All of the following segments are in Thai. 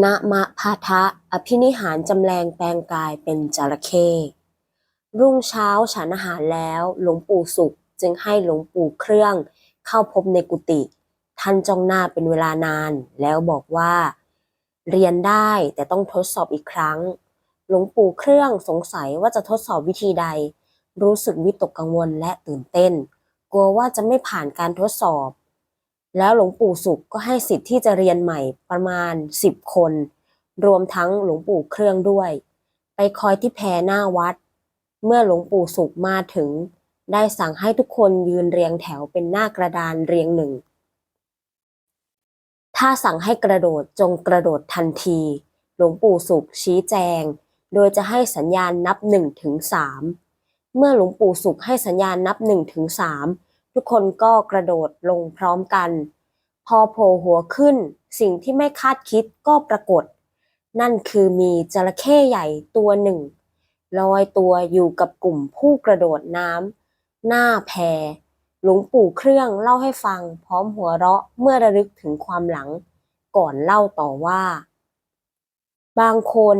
ณมะพาทะอภินิหารจำแรงแปลงกายเป็นจระเข้รุ่งเช้าฉันอาหารแล้วหลวงปู่สุขจึงให้หลวงปู่เครื่อง เข้าพบในกุฏิท่านจ้องหน้าเป็นเวลานาน แล้วบอกว่า เรียนได้แต่ต้องทดสอบอีกครั้ง หลวงปู่เครื่องสงสัยว่าจะทดสอบวิธีใด รู้สึกวิตกกังวลและตื่นเต้น กลัวว่าจะไม่ผ่านการทดสอบ แล้วหลวงปู่สุขก็ให้สิทธิ์ที่จะเรียนใหม่ประมาณ 10 คน รวมทั้งหลวงปู่เครื่องด้วย ไปคอยที่แพหน้าวัด เมื่อหลวงปู่สุขมาถึง ได้สั่งให้ทุกคนยืนเรียงแถวเป็นหน้ากระดานเรียงหนึ่ง ถ้าสั่งให้กระโดดจงกระโดดทันที หลวงปู่สุขชี้แจง โดยจะให้สัญญาณนับหนึ่งถึงสามเมื่อหลวงปู่สุขให้สัญญาณนับหนึ่งถึงสาม ทุกคนก็กระโดดลงพร้อมกัน พอโผล่หัวขึ้น สิ่งที่ไม่คาดคิดก็ปรากฏ นั่นคือมีจระเข้ใหญ่ตัวหนึ่งลอยตัวอยู่กับกลุ่มผู้กระโดดน้ำหน้าแพหลวงปู่เครื่องเล่าให้ฟังพร้อมหัวเราะเมื่อระลึกถึงความหลัง ก่อนเล่าต่อว่า บางคน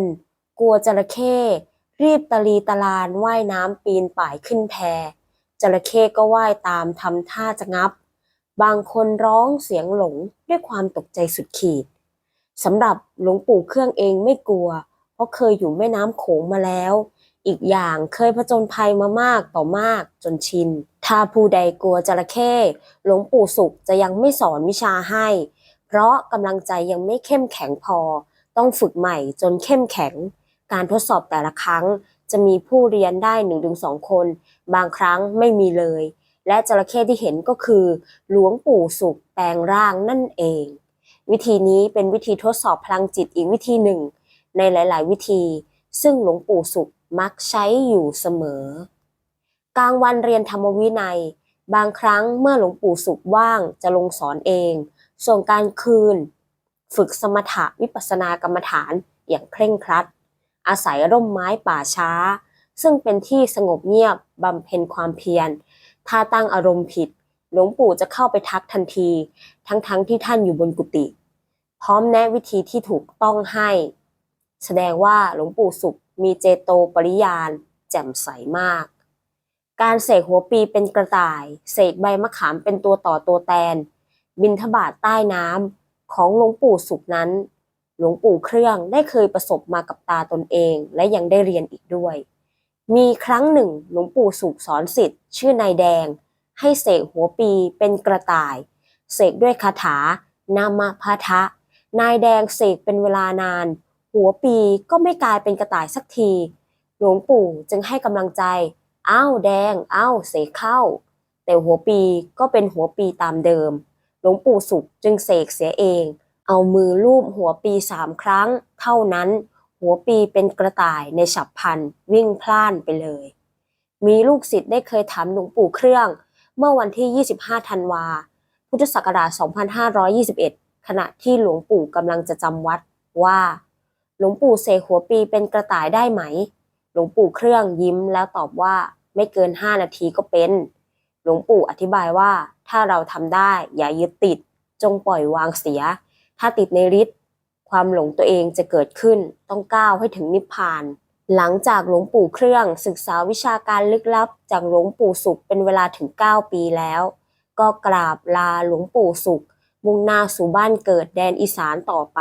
กลัวจระเข้รีบตะลีตะลานว่ายน้ำปีนป่ายขึ้นแพ จระเข้ก็ว่ายตามทำท่าจะงับ บางคนร้องเสียงหลงด้วยความตกใจสุดขีดสำหรับหลวงปู่เครื่องเองไม่กลัว เพราะเคยอยู่แม่น้ำโขงมาแล้ว อีกอย่างเคยผจญภัยมามากต่อมากจนชิน ถ้าผู้ใดกลัวจระเข้หลวงปู่สุขจะยังไม่สอนวิชาให้ เพราะกำลังใจยังไม่เข้มแข็งพอ ต้องฝึกใหม่จนเข้มแข็ง การทดสอบแต่ละครั้ง จะมีผู้เรียนได้หนึ่งถึงสองคน บางครั้งไม่มีเลย และจระเข้ที่เห็นก็คือ หลวงปู่สุขแปลงร่างนั่นเอง วิธีนี้เป็นวิธีทดสอบพลังจิตอีกวิธีหนึ่ง ในหลาย ๆ วิธี ซึ่งหลวงปู่สุขมักใช้อยู่เสมอ กลางวันเรียนธรรมวินัย บางครั้งเมื่อหลวงปู่สุขว่างจะลงสอนเอง ส่วนกลารคืน ฝึกสมถะวิปัสสนากรรมฐานอย่างเคร่งครัด อาศัยร่มไม้ป่าช้า ซึ่งเป็นที่สงบเงียบบำเพ็ญความเพียร ถ้าตั้งอารมณ์ผิด หลวงปู่จะเข้าไปทักทันที ทั้งๆทที่ท่านอยู่บนกุฏิพร้อมแนะวิธีที่ถูกต้องให้ แสดงว่าหลวงปู่สุขมีเจโตปริยานแจ่มใสมาก การเสกหัวปีเป็นกระต่าย เสกใบมะขามเป็นตัวต่อตัวแตน บินทบาทใต้น้ำของหลวงปู่สุขนั้น หลวงปู่เครื่องได้เคยประสบมากับตาตนเอง และยังได้เรียนอีกด้วย มีครั้งหนึ่ง หลวงปู่สุขสอนสิทธิ์ชื่อนายแดง ให้เสกหัวปีเป็นกระต่าย เสกด้วยคาถานามพาทะ นายแดงเสกเป็นเวลานาน หัวปีก็ไม่กลายเป็นกระต่ายสักที หลวงปู่จึงให้กำลังใจอ้าวแดงอ้าวเสกเข้า แต่หัวปีก็เป็นหัวปีตามเดิม หลวงปู่สุขจึงเสกเสียเอง เอามือลูบหัวปีสามครั้ง เท่านั้น หัวปีเป็นกระต่ายในฉับพันวิ่งพล่านไปเลย มีลูกศิษย์ได้เคยถามหลวงปู่เครื่อง เมื่อวันที่ 25 ธันวา พุทธศักราช 2521 ขณะที่หลวงปู่กำลังจะจำวัดว่า หลวงปู่เสกหัวปีเป็นกระต่ายได้ไหม หลวงปู่เครื่องยิ้มแล้วตอบว่าไม่เกิน 5 นาทีก็เป็น หลวงปู่อธิบายว่าถ้าเราทำได้อย่ายึดติด จงปล่อยวางเสีย ถ้าติดในฤทธิ์ความหลงตัวเองจะเกิดขึ้น ต้องก้าวให้ถึงนิพพาน หลังจากหลวงปู่เครื่องศึกษาวิชาการลึกลับ จากหลวงปู่สุขเป็นเวลาถึง 9 ปีแล้ว ก็กราบลาหลวงปู่สุข มุ่งหน้าสู่บ้านเกิดแดนอีสานต่อไป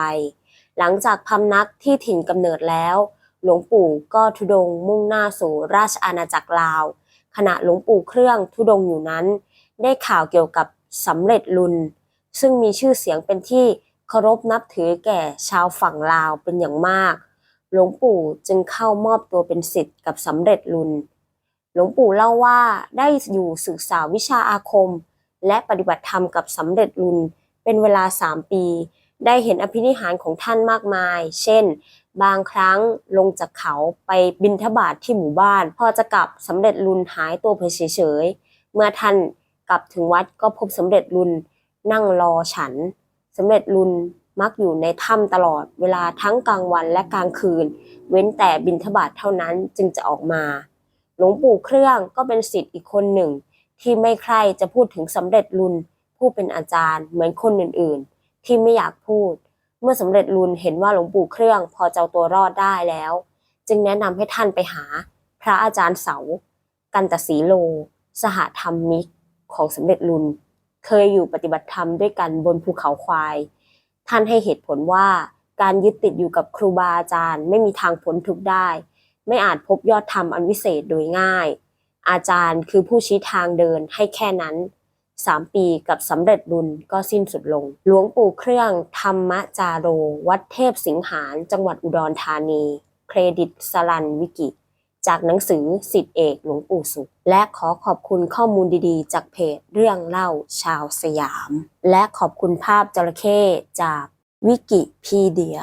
หลังจากพำนักที่ถิ่นกำเนิดแล้ว หลวงปู่ก็ทุดงมุ่งหน้าสู่ราชอาณาจักรลาว ขณะหลวงปู่เครื่องทุดงอยู่นั้น ได้ข่าวเกี่ยวกับสำเร็จลุนซึ่งมีชื่อเสียงเป็นที่ เคารพนับถือแก่ชาวฝั่งลาวเป็นอย่างมาก หลวงปู่จึงเข้ามอบตัวเป็นศิษย์กับสำเร็จลุนหลวงปู่เล่าว่าได้อยู่ศึกษาวิชาอาคม และปฏิบัติธรรมกับสำเร็จลุนเป็นเวลาสามปี ได้เห็นอภินิหารของท่านมากมาย เช่น บางครั้งลงจากเขาไปบินทบาทที่หมู่บ้าน พอจะกลับสำเร็จลุนหายตัวไปเฉยๆ เมื่อท่านกลับถึงวัดก็พบสำเร็จลุนนั่งรอฉัน สำเร็จลุนมักอยู่ในถ้ำตลอดเวลาทั้งกลางวันและกลางคืน เว้นแต่บินทบาทเท่านั้นจึงจะออกมา หลวงปู่เครื่องก็เป็นศิษย์อีกคนหนึ่ง ที่ไม่ใครจะพูดถึงสำเร็จลุนผู้เป็นอาจารย์เหมือนคนอื่นๆ ที่ไม่อยากพูด เมื่อสำเร็จรุนเห็นว่าหลวงปู่เครื่องพอจะเอาตัวรอดได้แล้ว จึงแนะนำให้ท่านไปหา พระอาจารย์เสา กันตสีโล สหธรรมิกของสำเร็จรุน เคยอยู่ปฏิบัติธรรมด้วยกันบนภูเขาควาย ท่านให้เหตุผลว่าการยึดติดอยู่กับครูบาอาจารย์ ไม่มีทางพ้นทุกข์ได้ ไม่อาจพบยอดธรรมอันวิเศษโดยง่าย อาจารย์คือผู้ชี้ทางเดินให้แค่นั้นสามปีกับสำเร็จบุญก็สิ้นสุดลง หลวงปู่เครื่องธรรมจาโร วัดเทพสิงหารจังหวัดอุดรธานี เครดิตสลันวิกิ จากหนังสือสิทธิเอกหลวงปู่สุข และขอขอบคุณข้อมูลดีๆ จากเพจเรื่องเล่าชาวสยาม และขอบคุณภาพจระเข้จากวิกิพีเดีย